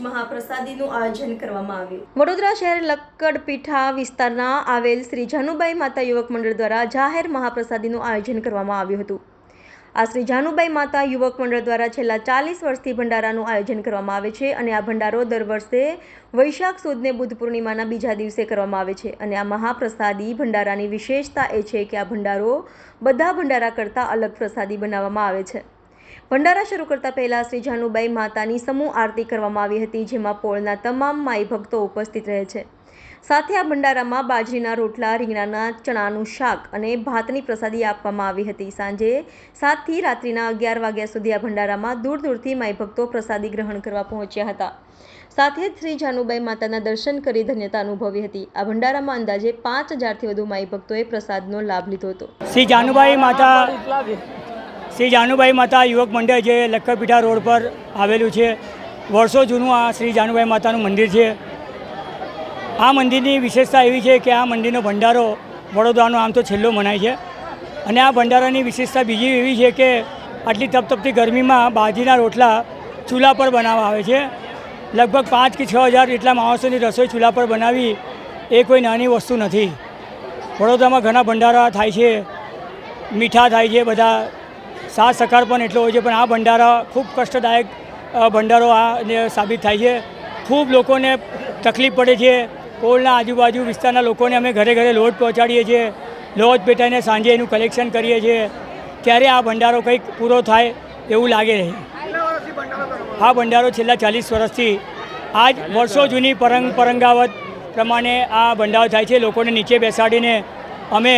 મહાપ્રસાદીનું આયોજન કરવામાં આવ્યું. વડોદરા શહેર લક્કડપીઠા વિસ્તારના આવેલ શ્રી જાનુબાઈ માતા યુવક મંડળ દ્વારા જાહેર મહાપ્રસાદીનું આયોજન કરવામાં આવ્યું હતું. આ શ્રી જાનુબાઈ માતા યુવક મંડળ દ્વારા છેલ્લા ચાલીસ વર્ષથી ભંડારાનું આયોજન કરવામાં આવે છે અને આ ભંડારો દર વર્ષે વૈશાખ, સુદને બુદ્ધ પૂર્ણિમાના બીજા દિવસે કરવામાં આવે છે અને આ મહાપ્રસાદી ભંડારાની વિશેષતા એ છે કે આ ભંડારો બધા ભંડારા કરતાં અલગ પ્રસાદી બનાવવામાં આવે છે. ભંડારા શરૂ કરતા પહેલા શ્રી જાનુબાઈ માતાની સમૂહ આરતી કરવામાં આવી હતી, જેમાં પોળના તમામ માઈ ભક્તો ઉપસ્થિત રહે છે. સાથે આ ભંડારામાં બાજરીના રોટલા, રીંગણાના ચણાનું શાક અને ભાતની પ્રસાદી આપવામાં આવી હતી. સાંજે સાતથી રાત્રિના અગિયાર વાગ્યા સુધી આ ભંડારામાં દૂર દૂરથી માઈ ભક્તો પ્રસાદી ગ્રહણ કરવા પહોંચ્યા હતા. સાથે જ શ્રી જાનુબાઈ માતાના દર્શન કરી ધન્યતા અનુભવી હતી. આ ભંડારામાં અંદાજે પાંચ હજારથી વધુ માઈ ભક્તોએ પ્રસાદનો લાભ લીધો હતો. શ્રી જાનુબાઈ માતા શ્રી જાનુબાઈ માતા યુવક મંડળ જે લક્કરપીઠા રોડ પર આવેલું છે. વર્ષો જૂનું આ શ્રી જાનુબાઈ માતાનું મંદિર છે. આ મંદિરની વિશેષતા એવી છે કે આ મંદિરનો ભંડારો વડોદરાનો આમ તો છેલ્લો મનાય છે. અને આ ભંડારાની વિશેષતા બીજી એવી છે કે આટલી તપતપતી ગરમીમાં બાજરીના રોટલા ચૂલા પર બનાવવા આવે છે. લગભગ પાંચ કે છ હજાર જેટલા માણસોની રસોઈ ચૂલા પર બનાવી એ કોઈ નાની વસ્તુ નથી. વડોદરામાં ઘણા ભંડારા થાય છે, મીઠા થાય છે, બધા સાથ સકાર પણ એટલો હોય છે, પણ આ ભંડારા ખૂબ કષ્ટદાયક ભંડારો આ સાબિત થાય છે. ખૂબ લોકોને તકલીફ પડે છે. કોળના આજુબાજુ વિસ્તારના લોકોને અમે ઘરે ઘરે લોટ પહોંચાડીએ છીએ. લોટ પેટાઈને સાંજે એનું કલેક્શન કરીએ છીએ. ત્યારે આ ભંડારો કંઈક પૂરો થાય એવું લાગે છે. આ ભંડારો છેલ્લા ચાલીસ વર્ષથી આજ વર્ષો જૂની પરંગ પરંગાવત પ્રમાણે આ ભંડારો થાય છે. લોકોને નીચે બેસાડીને અમે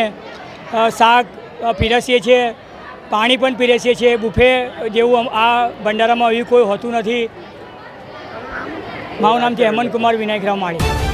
શાક પીરસીએ છીએ. પાણી પણ પીરસીએ છીએ બુફે જેવું આ ભંડારામાં એવું કોઈ હોતું નથી. મારું નામ છે હેમંત કુમાર વિનાયકરાવ માળી